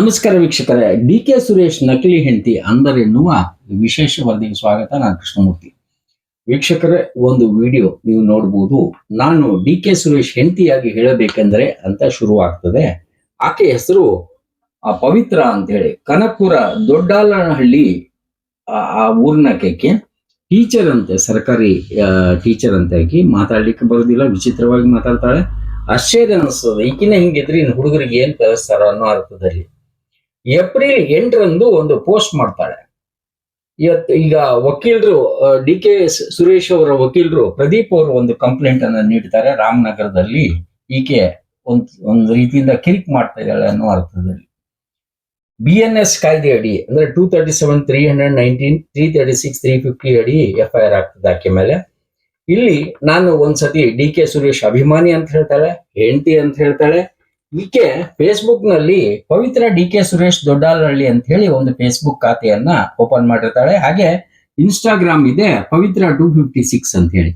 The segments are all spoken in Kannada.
ನಮಸ್ಕಾರ ವೀಕ್ಷಕರೇ ಡಿ ಕೆ ಸುರೇಶ್ ನಕಲಿ ಹೆಂಡತಿ ಅಂದರೆನ್ನುವ ವಿಶೇಷ ವರದಿಗೆ ಸ್ವಾಗತ, ನಾನು ಕೃಷ್ಣಮೂರ್ತಿ. ವೀಕ್ಷಕರೇ, ಒಂದು ವಿಡಿಯೋ ನೀವು ನೋಡಬಹುದು ನಾನು ಡಿ ಕೆ ಸುರೇಶ್ ಹೆಂಡತಿಯಾಗಿ ಹೇಳಬೇಕೆಂದರೆ ಅಂತ ಶುರುವಾಗ್ತದೆ. ಆಕೆ ಹೆಸರು ಪವಿತ್ರ ಅಂತ ಹೇಳಿ ಕನಕಪುರ ದೊಡ್ಡಾಲನಹಳ್ಳಿ, ಆ- ಊರಿನ ಊರ್ನಕ್ಕೆ ಟೀಚರ್ ಅಂತೆ, ಸರ್ಕಾರಿ ಟೀಚರ್ ಅಂತ ಆಕಿ. ಮಾತಾಡ್ಲಿಕ್ಕೆ ಬರೋದಿಲ್ಲ, ವಿಚಿತ್ರವಾಗಿ ಮಾತಾಡ್ತಾಳೆ. ಆಶ್ಚರ್ಯ ಅನಿಸ್ತದೆ ಈಗಿನ ಹಿಂಗಿದ್ರೆ, ಇನ್ನು ಹುಡುಗರಿಗೆ ಏನ್ ಕಲಿಸ್ತಾರ ಅನ್ನೋ ಅರ್ಥದಲ್ಲಿ. ಏಪ್ರಿಲ್ ಎಂಟರಂದು ಒಂದು ಪೋಸ್ಟ್ ಮಾಡ್ತಾಳೆ. ಇವತ್ತು ಈಗ ವಕೀಲರು ಡಿ ಕೆ ಸುರೇಶ್ ಅವರ ವಕೀಲರು ಪ್ರದೀಪ್ ಅವರು ಒಂದು ಕಂಪ್ಲೇಂಟ್ ಅನ್ನ ನೀಡ್ತಾರೆ ರಾಮನಗರದಲ್ಲಿ. ಈಕೆ ಒಂದ್, ಒಂದು ರೀತಿಯಿಂದ ಕಿರಿಕ್ ಮಾಡ್ತಾ ಇದ್ದಾಳೆ ಅನ್ನೋ ಅರ್ಥದಲ್ಲಿ. ಬಿ ಎನ್ ಎಸ್ ಕಾಯ್ದೆ ಅಡಿ, ಅಂದ್ರೆ two thirty seven, three hundred nineteen, three thirty six, three fifty ಅಡಿ ಎಫ್ ಐ ಆರ್ ಆಗ್ತದೆ ಆಕೆ ಮೇಲೆ. ಇಲ್ಲಿ ನಾನು ಒಂದ್ಸತಿ ಡಿ ಕೆ ಸುರೇಶ್ ಅಭಿಮಾನಿ ಅಂತ ಹೇಳ್ತಾಳೆ, ಹೆಂಡತಿ ಅಂತ ಹೇಳ್ತಾಳೆ ಈಕೆ ಫೇಸ್ಬುಕ್ನಲ್ಲಿ ಪವಿತ್ರ ಡಿ ಕೆ ಸುರೇಶ್ ದೊಡ್ಡಾಲಹಳ್ಳಿ ಅಂತ ಹೇಳಿ ಒಂದು ಫೇಸ್ಬುಕ್ ಖಾತೆಯನ್ನ ಓಪನ್ ಮಾಡಿರ್ತಾಳೆ. ಹಾಗೆ ಇನ್ಸ್ಟಾಗ್ರಾಮ್ ಇದೆ ಪವಿತ್ರ ಟೂ ಫಿಫ್ಟಿ ಸಿಕ್ಸ್ ಅಂತ ಹೇಳಿ.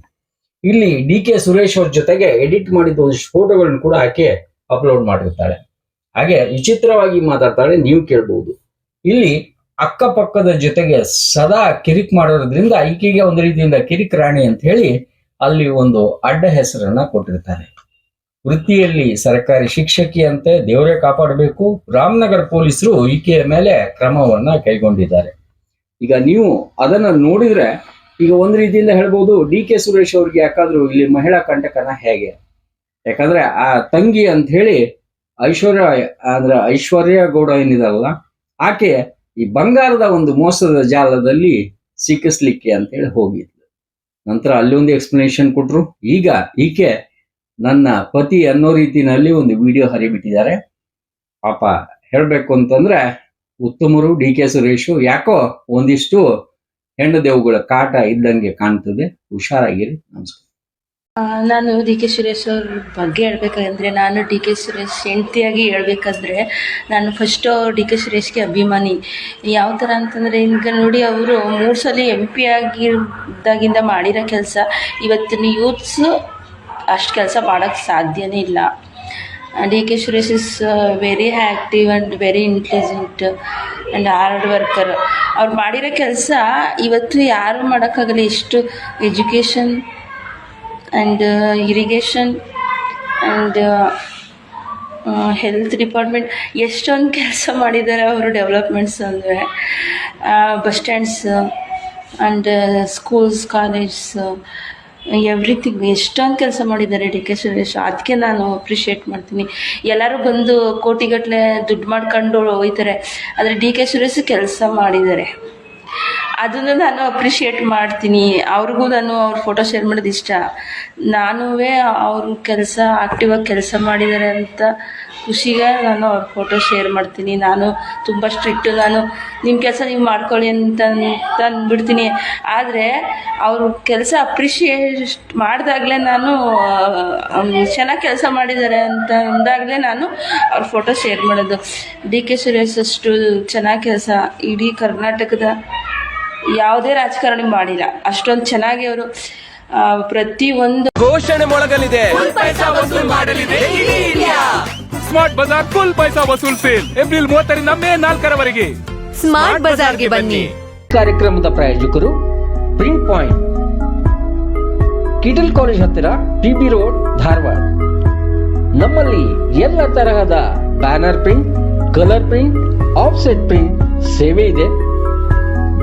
ಇಲ್ಲಿ ಡಿ ಕೆ ಸುರೇಶ್ ಅವ್ರ ಜೊತೆಗೆ ಎಡಿಟ್ ಮಾಡಿದ ಒಂದಿಷ್ಟು ಫೋಟೋಗಳನ್ನು ಕೂಡ ಆಕೆ ಅಪ್ಲೋಡ್ ಮಾಡಿರ್ತಾಳೆ. ಹಾಗೆ ವಿಚಿತ್ರವಾಗಿ ಮಾತಾಡ್ತಾಳೆ, ನೀವು ಕೇಳಬಹುದು ಇಲ್ಲಿ ಅಕ್ಕಪಕ್ಕದ ಜೊತೆಗೆ ಸದಾ ಕಿರಿಕ್ ಮಾಡೋದ್ರಿಂದ ಈಕೆಗೆ ಒಂದು ರೀತಿಯಿಂದ ಕಿರಿಕ್ ರಾಣಿ ಅಂತ ಹೇಳಿ ಅಲ್ಲಿ ಒಂದು ಅಡ್ಡ ಹೆಸರನ್ನ ಕೊಟ್ಟಿರ್ತಾರೆ. ವೃತ್ತಿಯಲ್ಲಿ ಸರ್ಕಾರಿ ಶಿಕ್ಷಕಿ ಅಂತೆ ದೇವರೇ ಕಾಪಾಡಬೇಕು. ರಾಮನಗರ ಪೊಲೀಸರು ಈಕೆಯ ಮೇಲೆ ಕ್ರಮವನ್ನ ಕೈಗೊಂಡಿದ್ದಾರೆ. ಈಗ ನೀವು ಅದನ್ನ ನೋಡಿದ್ರೆ ಈಗ ಒಂದು ರೀತಿಯಿಂದ ಹೇಳ್ಬೋದು, ಡಿ ಕೆ ಸುರೇಶ್ ಅವ್ರಿಗೆ ಯಾಕಾದ್ರೂ ಇಲ್ಲಿ ಮಹಿಳಾ ಕಂಟಕನ ಹೇಗೆ? ಯಾಕಂದ್ರೆ ಆ ತಂಗಿ ಅಂತ ಹೇಳಿ ಐಶ್ವರ್ಯ, ಅಂದ್ರೆ ಐಶ್ವರ್ಯ ಗೌಡ ಏನಿದಲ್ಲ ಆಕೆ ಈ ಬಂಗಾರದ ಒಂದು ಮೋಸದ ಜಾಲದಲ್ಲಿ ಸಿಕ್ಕಿಸ್ಲಿಕ್ಕೆ ಅಂತ ಹೇಳಿ ಹೋಗಿದ್ಲು. ನಂತರ ಅಲ್ಲಿ ಒಂದು ಎಕ್ಸ್ಪ್ಲನೇಷನ್ ಕೊಟ್ರು. ಈಗ ಈಕೆ ನನ್ನ ಪತಿ ಅನ್ನೋ ರೀತಿನಲ್ಲಿ ಒಂದು ವಿಡಿಯೋ ಹರಿಬಿಟ್ಟಿದ್ದಾರೆ. ಪಾಪ ಹೇಳ್ಬೇಕು ಅಂತಂದ್ರೆ ಉತ್ತಮರು ಡಿ ಕೆ ಸುರೇಶು ಯಾಕೋ ಒಂದಿಷ್ಟು ಹೆಣ್ಣು ದೇವುಗಳ ಕಾಟ ಇದ್ದಂಗೆ ಕಾಣ್ತದೆ. ಹುಷಾರಾಗಿರಿ. ನಮಸ್ಕಾರ. ನಾನು ಡಿ ಕೆ ಸುರೇಶ್ ಅವ್ರ ಬಗ್ಗೆ ಹೇಳ್ಬೇಕಂದ್ರೆ ನಾನು ಡಿ ಕೆ ಸುರೇಶ್ ಹೆಂಡತಿಯಾಗಿ ಹೇಳ್ಬೇಕಂದ್ರೆ ನಾನು ಫಸ್ಟು ಡಿ ಕೆ ಸುರೇಶ್ಗೆ ಅಭಿಮಾನಿ. ಯಾವ ಥರ ಅಂತಂದರೆ ಈಗ ನೋಡಿ ಅವರು ಮೂರು ಸಲ ಎಂ ಪಿ ಆಗಿದ್ದಾಗಿಂದ ಮಾಡಿರೋ ಕೆಲಸ ಇವತ್ತಿನ ಯೂತ್ಸು ಅಷ್ಟು ಕೆಲಸ ಮಾಡೋಕ್ಕೆ ಸಾಧ್ಯನೇ ಇಲ್ಲ. D K Suresh is very active and very intelligent and hard worker ಅವ್ರು ಮಾಡಿರೋ ಕೆಲಸ ಇವತ್ತು ಯಾರು ಮಾಡೋಕ್ಕಾಗಲ್ಲ ಎಷ್ಟು education and irrigation and health department ಎಷ್ಟೊಂದು ಕೆಲಸ ಮಾಡಿದ್ದಾರೆ ಅವರು ಡೆವಲಪ್ಮೆಂಟ್ಸ್ ಅಂದರೆ. Bus stands and schools colleges everything ಎಷ್ಟೊಂದು ಕೆಲಸ ಮಾಡಿದ್ದಾರೆ ಡಿ ಕೆ ಸುರೇಶ್. ಅದಕ್ಕೆ ನಾನು ಅಪ್ರಿಷಿಯೇಟ್ ಮಾಡ್ತೀನಿ. ಎಲ್ಲರೂ ಬಂದು ಕೋಟಿಗಟ್ಟಲೆ ದುಡ್ಡು ಮಾಡ್ಕೊಂಡು ಹೋಗ್ತಾರೆ ಆದರೆ ಡಿ ಕೆ ಸುರೇಶ್ ಕೆಲಸ ಮಾಡಿದ್ದಾರೆ. ಅದನ್ನು ನಾನು ಅಪ್ರಿಷಿಯೇಟ್ ಮಾಡ್ತೀನಿ. ಅವ್ರಿಗೂ ನಾನು ಅವ್ರ ಫೋಟೋ ಶೇರ್ ಮಾಡೋದು ಇಷ್ಟ. ನಾನೂ ಅವ್ರ ಕೆಲಸ ಆಕ್ಟಿವಾಗಿ ಕೆಲಸ ಮಾಡಿದ್ದಾರೆ ಅಂತ ಖುಷಿಗೆ ನಾನು ಅವ್ರ ಫೋಟೋ ಶೇರ್ ಮಾಡ್ತೀನಿ. ನಾನು ತುಂಬ ಸ್ಟ್ರಿಕ್ಟು ನಾನು ನಿಮ್ಮ ಕೆಲಸ ನೀವು ಮಾಡ್ಕೊಳ್ಳಿ ಅಂತ ಅಂದ್ಬಿಡ್ತೀನಿ ಆದರೆ ಅವರು ಕೆಲಸ ಅಪ್ರಿಷಿಯೇಟ್ ಮಾಡಿದಾಗಲೇ ನಾನು ಚೆನ್ನಾಗಿ ಕೆಲಸ ಮಾಡಿದ್ದಾರೆ ಅಂತ ಅಂದಾಗಲೇ ನಾನು ಅವ್ರ ಫೋಟೋ ಶೇರ್ ಮಾಡೋದು. ಡಿ ಕೆ ಸುರೇಶ್ ಅಷ್ಟು ಚೆನ್ನಾಗಿ ಕೆಲಸ. ಇಡೀ ಕರ್ನಾಟಕದ ಯಾವುದೇ ರಾಜಕಾರಣಿ ಮಾಡಿಲ್ಲ. ಅಷ್ಟೊಂದು ಚೆನ್ನಾಗಿ ಅವರು ಪ್ರತಿ ಒಂದು ಘೋಷಣೆ ಮೊಳಗಲಿದೆ. ಸ್ಮಾರ್ಟ್ ಬಜಾರ್ ಫುಲ್ ಪೈಸಾ ವಸೂಲ್ ಸೇಲ್ ಏಪ್ರಿಲ್ ಮೂವತ್ತರಿಂದ ಮೇ ನಾಲ್ಕರವರೆಗೆ. ಸ್ಮಾರ್ಟ್ ಬಜಾರ್ಗೆ ಬನ್ನಿ. ಕಾರ್ಯಕ್ರಮದ ಪ್ರಾಯೋಜಕರು ಪ್ರಿಂಟ್ ಪಾಯಿಂಟ್ ಕಿಡಲ್ ಕಾಲೇಜ್ ಹತ್ತಿರ ಟಿಬಿ ರೋಡ್ ಧಾರವಾಡ. ನಮ್ಮಲ್ಲಿ ಎಲ್ಲ ತರಹದ banner print colour print offset print ಸೇವೆ ಇದೆ.